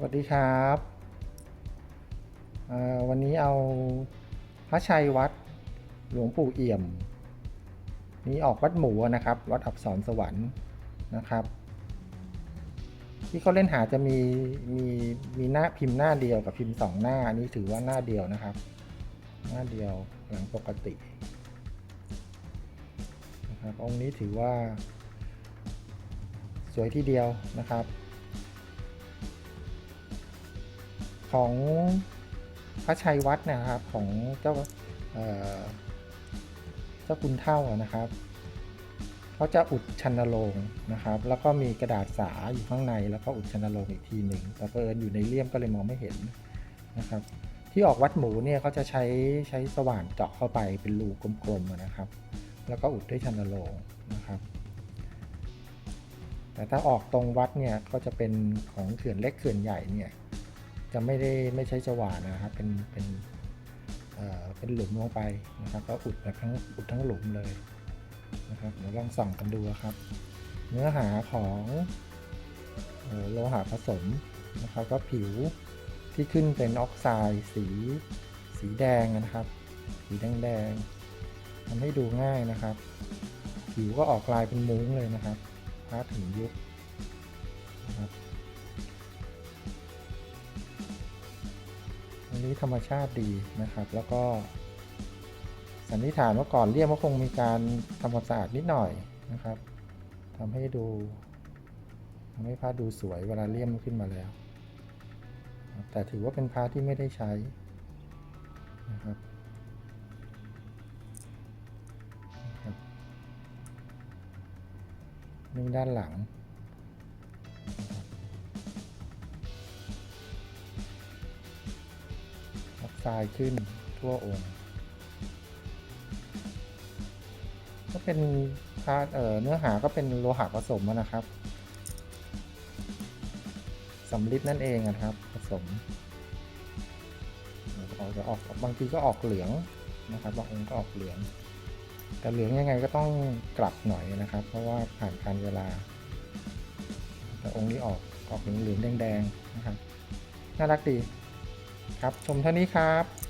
สวัสดีครับวันนี้เอาพระชัยวัดหลวงปู่เอี่ยม นี่ออกวัดหมูนะครับ วัดอับสรสวรรค์นะครับ ที่เขาเล่นหาจะมีมีมีหน้าพิมพ์หน้าเดียวกับพิมพ์สองหน้าอันนี้ถือว่าหน้าเดียวนะครับ หน้าเดียวหลังปกตินะครับองค์นี้ถือว่า สวยที่เดียวนะครับ ของพระชัยวัดนะครับของเจ้าเจ้าคุณเท่านะครับเขาจะอุดชันโลงนะครับ แล้วก็มีกระดาษสาอยู่ข้างใน แล้วก็อุดชันโลงอีกทีหนึ่งแต่เอิญอยู่ในเลี่ยมก็เลยมองไม่เห็นนะครับ ที่ออกวัดหมูเนี่ยเขาจะใช้ใช้สว่านเจาะเข้าไปเป็นรูกลมๆนะครับ แล้วก็อุดด้วยชันโลงนะครับแต่ถ้าออกตรงวัดเนี่ยก็จะเป็นของเขื่อนเล็กเขื่อนใหญ่เนี่ย จะไม่ได้ไม่ใช้สว่านนะครับ เป็นเป็นเอ่อเป็นหลุมลงไปนะครับ ก็อุดแบบทั้งอุดทั้งหลุมเลยนะครับเดี๋ยวลองส่องกันดูครับ เนื้อหาของโลหะผสมนะครับ ก็ผิวที่ขึ้นเป็นออกไซด์สี สีแดงนะครับ สีแดงแดงๆทำให้ดูง่ายนะครับ ผิวก็ออกลายเป็นมุ้งเลยนะครับพระถึงยุคนะครับ นนี้ธรรมชาติดีนะครับ แล้วก็ สันนิษฐานว่าก่อนเลี่ยมก็คงมีการทำความสะอาดนิดหน่อยนะครับทำให้ดูทำให้พระดูสวยเวลาเลี่ยมขึ้นมาแล้ว แต่ถือว่าเป็นพระที่ไม่ได้ใช้นะครับนี่ด้านหลังออ กไซด์ขึ้นทั่วองค์ ก็เป็นพาเเนื้อหาก็เป็นโลหะผสมนะครับสำลิดนั่นเองนะครับ ผสมออกจะออกบางทีก็ออกเหลืองนะครับบางองค์ก็ออกเหลือง แต่เหลืองยังไงก็ต้องกลับหน่อยนะครับ เพราะว่าผ่านการเวลา แต่องค์นี้ออกออกเหลืองๆแดงๆนะครับน่ารักดี ครับชมเท่านี้ครับ